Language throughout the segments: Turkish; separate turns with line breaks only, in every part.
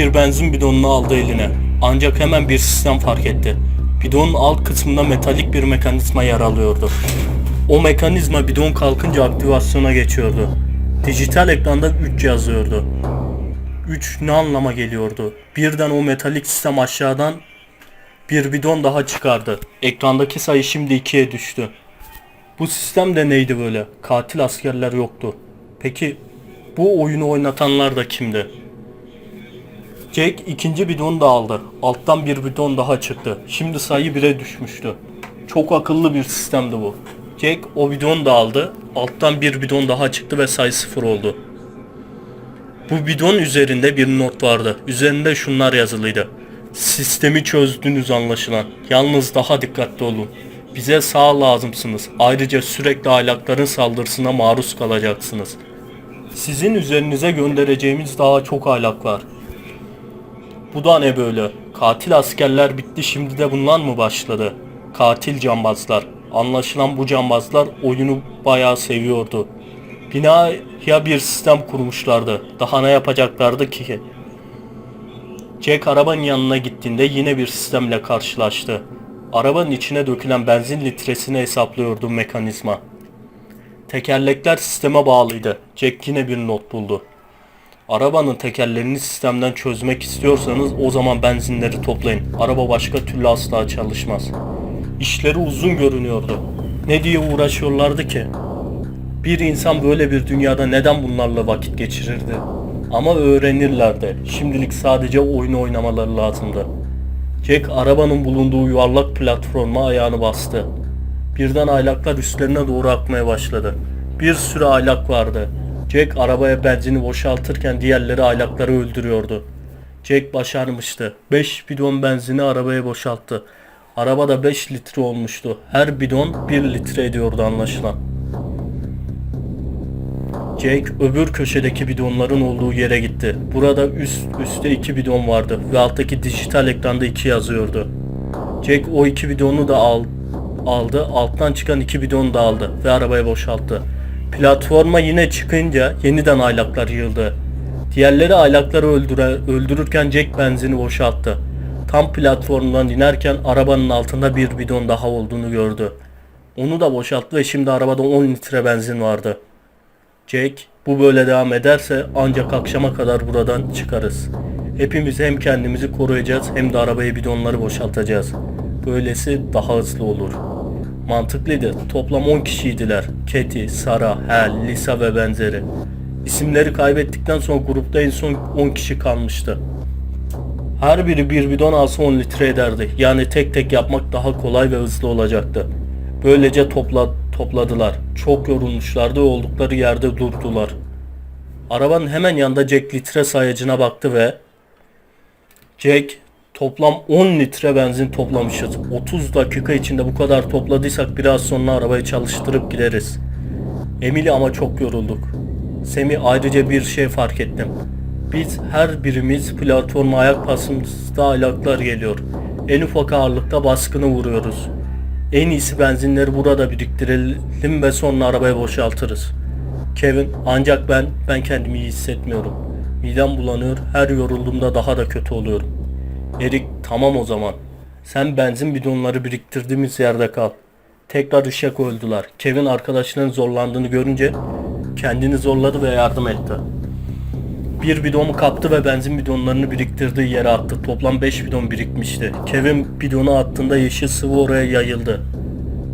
Bir benzin bidonunu aldı eline. Ancak hemen bir sistem fark etti. Bidonun alt kısmında metalik bir mekanizma yer alıyordu. O mekanizma bidon kalkınca aktivasyona geçiyordu. Dijital ekranda 3 yazıyordu. 3 ne anlama geliyordu? Birden o metalik sistem aşağıdan bir bidon daha çıkardı. Ekrandaki sayı şimdi 2'ye düştü. Bu sistem de neydi böyle? Katil askerler yoktu. Peki bu oyunu oynatanlar da kimdi? Jack ikinci bidonu da aldı. Alttan bir bidon daha çıktı. Şimdi sayı 1'e düşmüştü. Çok akıllı bir sistemdi bu. Jack o bidonu da aldı. Alttan bir bidon daha çıktı ve sayı 0 oldu. Bu bidon üzerinde bir not vardı. Üzerinde şunlar yazılıydı. Sistemi çözdünüz anlaşılan. Yalnız daha dikkatli olun. Bize sağ lazımsınız. Ayrıca sürekli aylakların saldırısına maruz kalacaksınız. Sizin üzerinize göndereceğimiz daha çok aylak var. Bu da ne böyle? Katil askerler bitti şimdi de bunlar mı başladı? Katil cambazlar. Anlaşılan bu cambazlar oyunu bayağı seviyordu. Binaya bir sistem kurmuşlardı. Daha ne yapacaklardı ki? Jack arabanın yanına gittiğinde yine bir sistemle karşılaştı. Arabanın içine dökülen benzin litresini hesaplıyordu mekanizma. Tekerlekler sisteme bağlıydı. Jack yine bir not buldu. Arabanın tekerlerini sistemden çözmek istiyorsanız o zaman benzinleri toplayın. Araba başka türlü asla çalışmaz. İşleri uzun görünüyordu. Ne diye uğraşıyorlardı ki? Bir insan böyle bir dünyada neden bunlarla vakit geçirirdi? Ama öğrenirlerdi. Şimdilik sadece oyun oynamaları lazımdı. Jack arabanın bulunduğu yuvarlak platforma ayağını bastı. Birden aylaklar üstlerine doğru akmaya başladı. Bir sürü aylak vardı. Jack arabaya benzini boşaltırken diğerleri aylakları öldürüyordu. Jack başarmıştı. 5 bidon benzini arabaya boşalttı. Arabada 5 litre olmuştu. Her bidon 1 litre ediyordu anlaşılan. Jake öbür köşedeki bidonların olduğu yere gitti. Burada üst üstte iki bidon vardı ve alttaki dijital ekranda iki yazıyordu. Jake o iki bidonu da al, aldı, alttan çıkan iki bidonu da aldı ve arabaya boşalttı. Platforma yine çıkınca yeniden aylaklar yığıldı. Diğerleri aylakları öldüre, öldürürken Jack benzini boşalttı. Tam platformdan inerken arabanın altında bir bidon daha olduğunu gördü. Onu da boşalttı ve şimdi arabada 10 litre benzin vardı. Jack, bu böyle devam ederse ancak akşama kadar buradan çıkarız. Hepimiz hem kendimizi koruyacağız hem de arabaya bidonları boşaltacağız. Böylesi daha hızlı olur. Mantıklıydı. Toplam 10 kişiydiler. Katie, Sara, Hal, Lisa ve benzeri. İsimleri kaybettikten sonra grupta en son 10 kişi kalmıştı. Her biri bir bidon alsa 10 litre ederdi. Yani tek tek yapmak daha kolay ve hızlı olacaktı. Böylece topla, topladılar. Çok yorulmuşlardı ve oldukları yerde durdular. Arabanın hemen yanında Jack litre sayacına baktı ve Jack toplam 10 litre benzin toplamışız. 30 dakika içinde bu kadar topladıysak biraz sonra arabayı çalıştırıp gideriz. Emily ama çok yorulduk. Semi ayrıca bir şey fark ettim. Biz her birimiz platforma ayak basımızda aylaklar geliyor. En ufak ağırlıkta baskını vuruyoruz. En iyisi benzinleri burada biriktirelim ve sonra arabaya boşaltırız. Kevin ancak ben ben kendimi iyi hissetmiyorum. Midem bulanıyor her yorulduğumda daha da kötü oluyorum. Erik tamam o zaman. Sen benzin bidonları biriktirdiğimiz yerde kal. Tekrar ışık öldüler. Kevin arkadaşlarının zorlandığını görünce kendini zorladı ve yardım etti. Bir bidonu kaptı ve benzin bidonlarını biriktirdiği yere attı. Toplam 5 bidon birikmişti. Kevin bidonu attığında yeşil sıvı oraya yayıldı.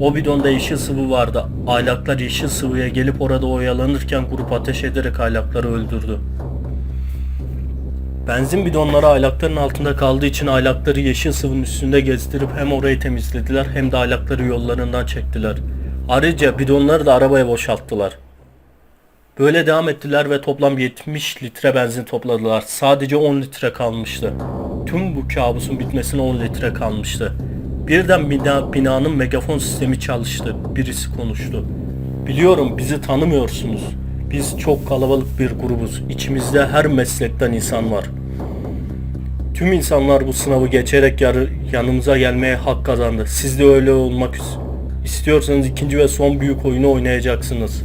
O bidonda yeşil sıvı vardı. Aylaklar yeşil sıvıya gelip orada oyalanırken grup ateş ederek aylakları öldürdü. Benzin bidonları aylakların altında kaldığı için aylakları yeşil sıvının üstünde gezdirip hem orayı temizlediler hem de aylakları yollarından çektiler. Ayrıca bidonları da arabaya boşalttılar. Böyle devam ettiler ve toplam 70 litre benzin topladılar. Sadece 10 litre kalmıştı. Tüm bu kabusun bitmesine 10 litre kalmıştı. Birden bina, binanın megafon sistemi çalıştı. Birisi konuştu. Biliyorum bizi tanımıyorsunuz. Biz çok kalabalık bir grubuz. İçimizde her meslekten insan var. Tüm insanlar bu sınavı geçerek yanımıza gelmeye hak kazandı. Siz de öyle olmak is- istiyorsanız ikinci ve son büyük oyunu oynayacaksınız.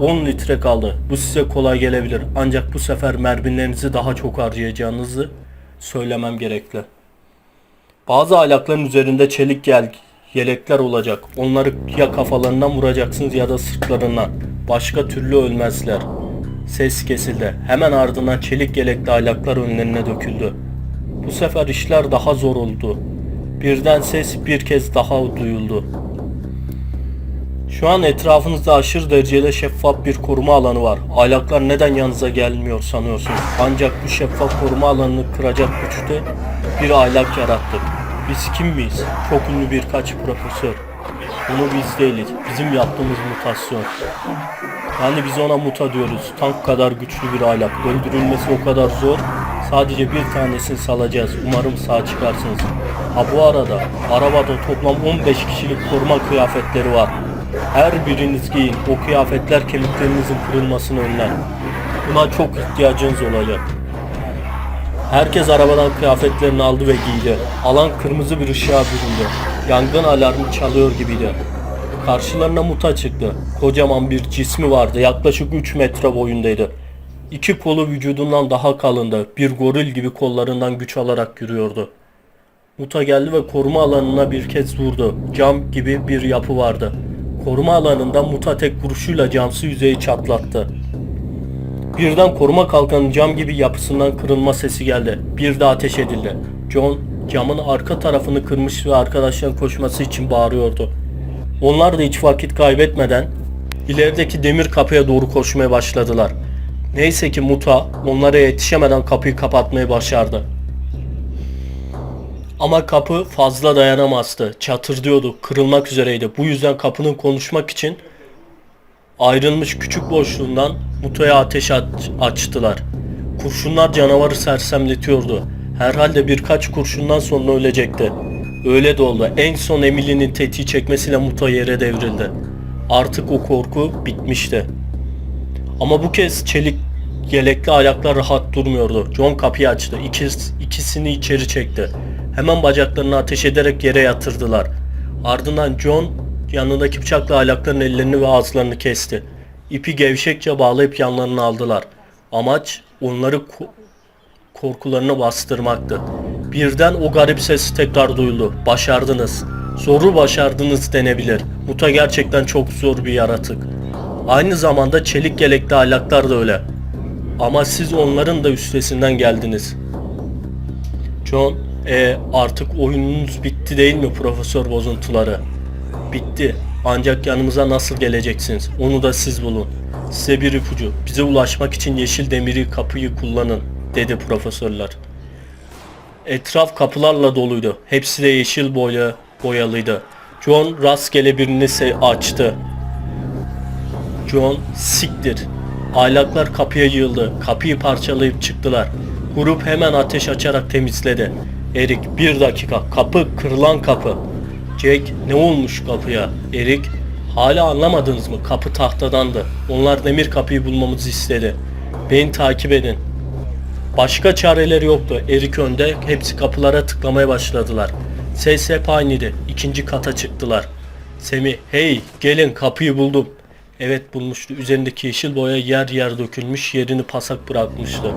10 litre kaldı. Bu size kolay gelebilir. Ancak bu sefer mermilerinizi daha çok harcayacağınızı söylemem gerekli. Bazı aylakların üzerinde çelik gel yelekler olacak. Onları ya kafalarından vuracaksınız ya da sırtlarından. Başka türlü ölmezler. Ses kesildi. Hemen ardından çelik yelekli aylaklar önlerine döküldü. Bu sefer işler daha zor oldu. Birden ses bir kez daha duyuldu. Şu an etrafınızda aşırı derecede şeffaf bir koruma alanı var. Aylaklar neden yanınıza gelmiyor sanıyorsunuz. Ancak bu şeffaf koruma alanını kıracak güçte bir aylak yarattık. Biz kim miyiz? Çok ünlü birkaç profesör. Bunu biz değiliz. Bizim yaptığımız mutasyon. Yani biz ona muta diyoruz. Tank kadar güçlü bir aylak. Öldürülmesi o kadar zor. Sadece bir tanesini salacağız. Umarım sağ çıkarsınız. Ha bu arada arabada toplam 15 kişilik koruma kıyafetleri var. Her biriniz giyin. O kıyafetler kemiklerinizin kırılmasını önler. Buna çok ihtiyacınız olacak. Herkes arabadan kıyafetlerini aldı ve giydi. Alan kırmızı bir ışığa büründü. Yangın alarmı çalıyor gibiydi. Karşılarına muta çıktı. Kocaman bir cismi vardı. Yaklaşık 3 metre boyundaydı. İki kolu vücudundan daha kalındı. Bir goril gibi kollarından güç alarak yürüyordu. Muta geldi ve koruma alanına bir kez vurdu. Cam gibi bir yapı vardı. Koruma alanında Muta tek vuruşuyla camsı yüzeyi çatlattı. Birden koruma kalkanın cam gibi yapısından kırılma sesi geldi. Bir de ateş edildi. John camın arka tarafını kırmış ve arkadaşların koşması için bağırıyordu. Onlar da hiç vakit kaybetmeden ilerideki demir kapıya doğru koşmaya başladılar. Neyse ki Muta onlara yetişemeden kapıyı kapatmayı başardı. Ama kapı fazla dayanamazdı. Çatırdıyordu, kırılmak üzereydi. Bu yüzden kapının konuşmak için ayrılmış küçük boşluğundan Muta'ya ateş aç- açtılar. Kurşunlar canavarı sersemletiyordu. Herhalde birkaç kurşundan sonra ölecekti. Öyle de oldu. En son Emily'nin tetiği çekmesiyle Muta yere devrildi. Artık o korku bitmişti. Ama bu kez çelik yelekli ayaklar rahat durmuyordu. John kapıyı açtı. İkis, ikisini içeri çekti. Hemen bacaklarını ateş ederek yere yatırdılar. Ardından John yanındaki bıçakla ayakların ellerini ve ağızlarını kesti. İpi gevşekçe bağlayıp yanlarına aldılar. Amaç onları ko- korkularını bastırmaktı. Birden o garip ses tekrar duyuldu. Başardınız. Zoru başardınız denebilir. Muta gerçekten çok zor bir yaratık. Aynı zamanda çelik yelekli aylaklar da öyle. Ama siz onların da üstesinden geldiniz. John, e, artık oyununuz bitti değil mi Profesör Bozuntuları? Bitti. Ancak yanımıza nasıl geleceksiniz? Onu da siz bulun. Size bir ipucu. Bize ulaşmak için yeşil demiri kapıyı kullanın, dedi profesörler. Etraf kapılarla doluydu. Hepsi de yeşil boya boyalıydı. John rastgele birini açtı. John siktir. Aylaklar kapıya yığıldı. Kapıyı parçalayıp çıktılar. Grup hemen ateş açarak temizledi. Erik bir dakika kapı kırılan kapı. Jack ne olmuş kapıya? Erik hala anlamadınız mı? Kapı tahtadandı. Onlar demir kapıyı bulmamızı istedi. Beni takip edin. Başka çareleri yoktu. Erik önde hepsi kapılara tıklamaya başladılar. Ses hep aynıydı. İkinci kata çıktılar. Semih hey gelin kapıyı buldum. Evet bulmuştu. Üzerindeki yeşil boya yer yer dökülmüş yerini pasak bırakmıştı.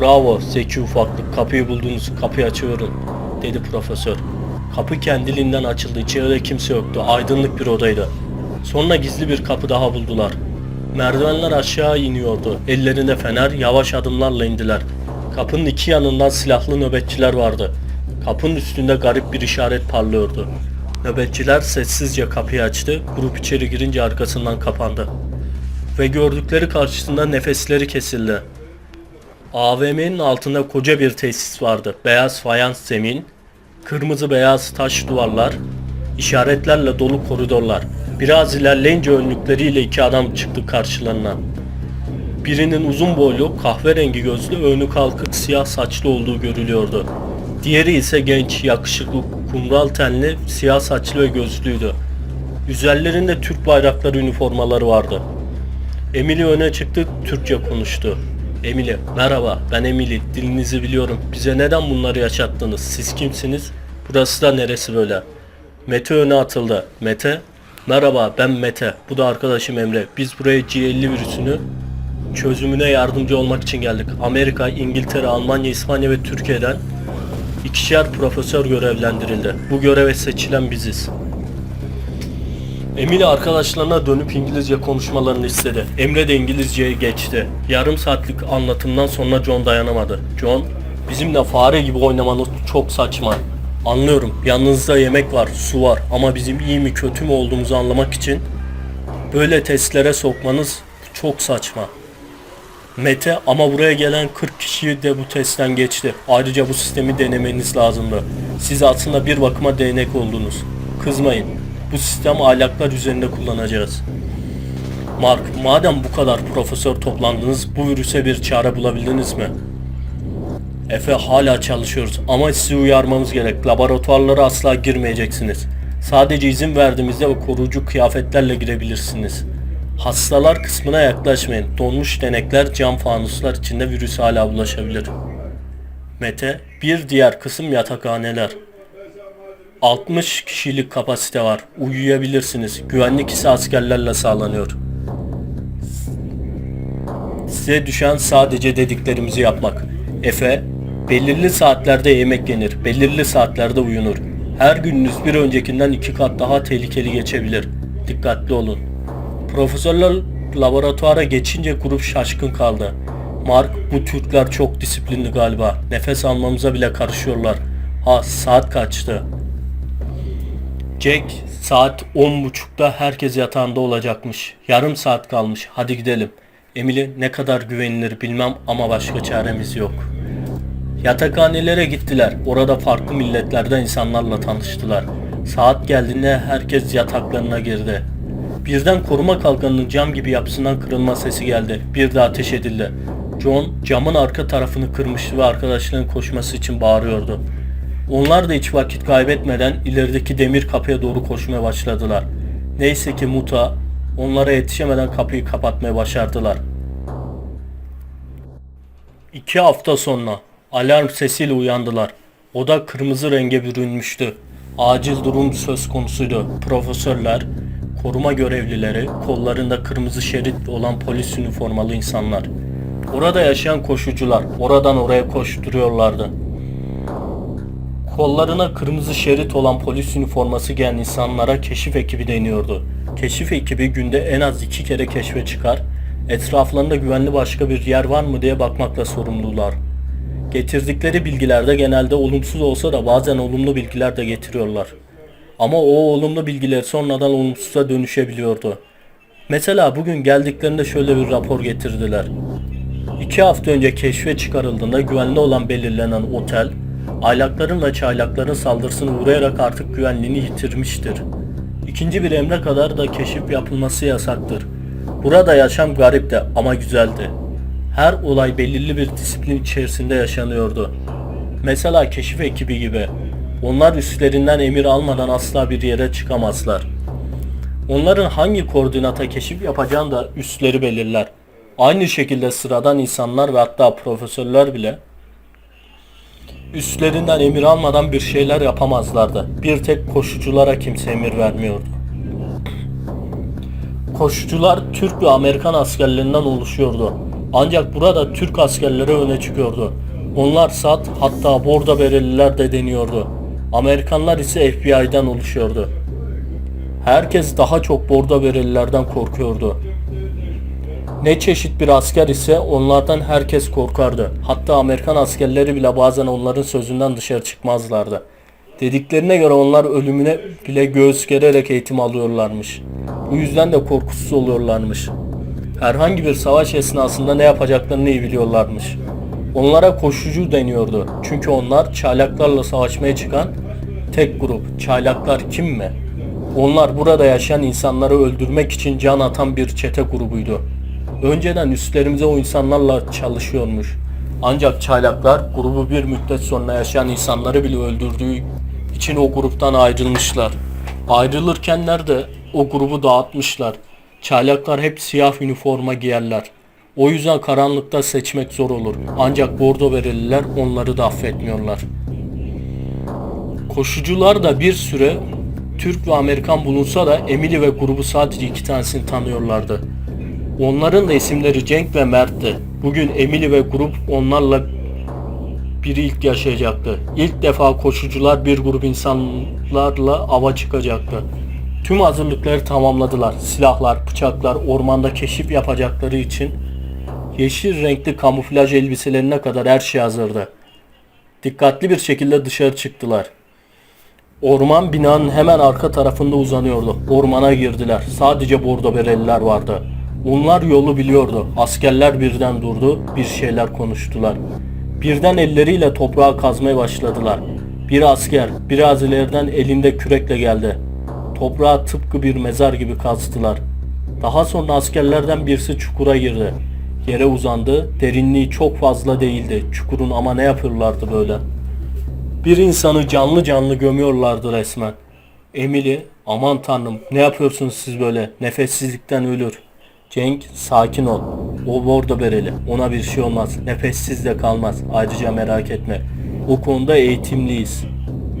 Bravo zeki ufaklık kapıyı buldunuz kapıyı açıyorum dedi profesör. Kapı kendiliğinden açıldı. İçeride kimse yoktu. Aydınlık bir odaydı. Sonra gizli bir kapı daha buldular. Merdivenler aşağı iniyordu. Ellerinde fener yavaş adımlarla indiler. Kapının iki yanından silahlı nöbetçiler vardı. Kapının üstünde garip bir işaret parlıyordu. Nöbetçiler sessizce kapıyı açtı. Grup içeri girince arkasından kapandı. Ve gördükleri karşısında nefesleri kesildi. AVM'nin altında koca bir tesis vardı. Beyaz fayans zemin, kırmızı beyaz taş duvarlar, işaretlerle dolu koridorlar. Biraz ilerleyince önlükleriyle iki adam çıktı karşılarına. Birinin uzun boylu, kahverengi gözlü, önü kalkık siyah saçlı olduğu görülüyordu. Diğeri ise genç, yakışıklı, kumral tenli, siyah saçlı ve gözlüydü. Üzerlerinde Türk bayrakları üniformaları vardı. Emily öne çıktı, Türkçe konuştu. Emily, merhaba, ben Emily, dilinizi biliyorum. Bize neden bunları yaşattınız? Siz kimsiniz? Burası da neresi böyle? Mete öne atıldı. Mete, Merhaba ben Mete. Bu da arkadaşım Emre. Biz buraya G50 virüsünü çözümüne yardımcı olmak için geldik. Amerika, İngiltere, Almanya, İspanya ve Türkiye'den ikişer profesör görevlendirildi. Bu göreve seçilen biziz. Emine arkadaşlarına dönüp İngilizce konuşmalarını istedi. Emre de İngilizceye geçti. Yarım saatlik anlatımdan sonra John dayanamadı. John, bizimle fare gibi oynamanız çok saçma. Anlıyorum, yanınızda yemek var, su var ama bizim iyi mi kötü mü olduğumuzu anlamak için böyle testlere sokmanız çok saçma. Mete ama buraya gelen 40 kişi de bu testten geçti. Ayrıca bu sistemi denemeniz lazımdı. Siz aslında bir bakıma değnek oldunuz. Kızmayın. Bu sistem ahlaklar üzerinde kullanacağız. Mark, madem bu kadar profesör toplandınız, bu virüse bir çare bulabildiniz mi? Efe hala çalışıyoruz ama sizi uyarmamız gerek. Laboratuvarlara asla girmeyeceksiniz. Sadece izin verdiğimizde ve koruyucu kıyafetlerle girebilirsiniz. Hastalar kısmına yaklaşmayın. Donmuş denekler, cam fanuslar içinde virüs hala bulaşabilir. Mete, bir diğer kısım yatakhaneler. 60 kişilik kapasite var. Uyuyabilirsiniz. Güvenlik ise askerlerle sağlanıyor. Size düşen sadece dediklerimizi yapmak. Efe, belirli saatlerde yemek yenir, belirli saatlerde uyunur. Her gününüz bir öncekinden iki kat daha tehlikeli geçebilir. Dikkatli olun. Profesörler laboratuvara geçince grup şaşkın kaldı. Mark, bu Türkler çok disiplinli galiba. Nefes almamıza bile karışıyorlar. Ha, saat kaçtı? Jack, saat 10.30'da herkes yatağında olacakmış. Yarım saat kalmış. Hadi gidelim. Emily, ne kadar güvenilir bilmem ama başka çaremiz yok. Yatakhanelere gittiler. Orada farklı milletlerden insanlarla tanıştılar. Saat geldiğinde herkes yataklarına girdi. Birden koruma kalkanının cam gibi yapısından kırılma sesi geldi. Bir de ateş edildi. John camın arka tarafını kırmıştı ve arkadaşlarının koşması için bağırıyordu. Onlar da hiç vakit kaybetmeden ilerideki demir kapıya doğru koşmaya başladılar. Neyse ki Muta onlara yetişemeden kapıyı kapatmaya başardılar. İki hafta sonra alarm sesiyle uyandılar. Oda kırmızı renge bürünmüştü. Acil durum söz konusuydu. Profesörler, koruma görevlileri, kollarında kırmızı şerit olan polis üniformalı insanlar. Orada yaşayan koşucular oradan oraya koşturuyorlardı. Kollarına kırmızı şerit olan polis üniforması giyen insanlara keşif ekibi deniyordu. Keşif ekibi günde en az iki kere keşfe çıkar, etraflarında güvenli başka bir yer var mı diye bakmakla sorumlular. Getirdikleri bilgilerde genelde olumsuz olsa da bazen olumlu bilgiler de getiriyorlar. Ama o olumlu bilgiler sonradan olumsuza dönüşebiliyordu. Mesela bugün geldiklerinde şöyle bir rapor getirdiler. İki hafta önce keşfe çıkarıldığında güvenli olan belirlenen otel, aylakların ve çaylakların saldırısına uğrayarak artık güvenliğini yitirmiştir. İkinci bir emre kadar da keşif yapılması yasaktır. Burada yaşam garipti ama güzeldi. Her olay belirli bir disiplin içerisinde yaşanıyordu. Mesela keşif ekibi gibi. Onlar üstlerinden emir almadan asla bir yere çıkamazlar. Onların hangi koordinata keşif yapacağını da üstleri belirler. Aynı şekilde sıradan insanlar ve hatta profesörler bile üstlerinden emir almadan bir şeyler yapamazlardı. Bir tek koşuculara kimse emir vermiyordu. Koşucular Türk ve Amerikan askerlerinden oluşuyordu. Ancak burada Türk askerleri öne çıkıyordu. Onlar SAT hatta Bordo Bereliler de deniyordu. Amerikanlar ise FBI'den oluşuyordu. Herkes daha çok Bordo Berelilerden korkuyordu. Ne çeşit bir asker ise onlardan herkes korkardı. Hatta Amerikan askerleri bile bazen onların sözünden dışarı çıkmazlardı. Dediklerine göre onlar ölümüne bile göğüs gererek eğitim alıyorlarmış. Bu yüzden de korkusuz oluyorlarmış. Herhangi bir savaş esnasında ne yapacaklarını iyi biliyorlarmış. Onlara koşucu deniyordu. Çünkü onlar çaylaklarla savaşmaya çıkan tek grup. Çaylaklar kim mi? Onlar burada yaşayan insanları öldürmek için can atan bir çete grubuydu. Önceden üstlerimize o insanlarla çalışıyormuş. Ancak çaylaklar grubu bir müddet sonra yaşayan insanları bile öldürdüğü için o gruptan ayrılmışlar. Ayrılırken nerede o grubu dağıtmışlar. Çaylaklar hep siyah üniforma giyerler. O yüzden karanlıkta seçmek zor olur. Ancak bordo verililer onları da affetmiyorlar. Koşucular da bir süre Türk ve Amerikan bulunsa da Emily ve grubu sadece iki tanesini tanıyorlardı. Onların da isimleri Cenk ve Mert'ti. Bugün Emily ve grup onlarla bir ilk yaşayacaktı. İlk defa koşucular bir grup insanlarla ava çıkacaktı. Tüm hazırlıkları tamamladılar. Silahlar, bıçaklar, ormanda keşif yapacakları için yeşil renkli kamuflaj elbiselerine kadar her şey hazırdı. Dikkatli bir şekilde dışarı çıktılar. Orman binanın hemen arka tarafında uzanıyordu. Ormana girdiler. Sadece bordo bereliler vardı. Onlar yolu biliyordu. Askerler birden durdu, bir şeyler konuştular. Birden elleriyle toprağı kazmaya başladılar. Bir asker biraz ileriden elinde kürekle geldi. Toprağı tıpkı bir mezar gibi kazdılar. Daha sonra askerlerden birisi çukura girdi. Yere uzandı. Derinliği çok fazla değildi. Çukurun ama ne yapıyorlardı böyle? Bir insanı canlı canlı gömüyorlardı resmen. Emily, aman tanrım ne yapıyorsunuz siz böyle? Nefessizlikten ölür. Cenk, sakin ol. O bordo bereli. Ona bir şey olmaz. Nefessiz de kalmaz. Ayrıca merak etme. O konuda eğitimliyiz.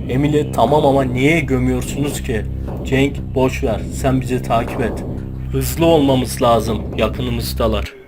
Emily, tamam ama niye gömüyorsunuz ki? Cenk, boş ver. Sen bizi takip et. Hızlı olmamız lazım. Yakınımızdalar.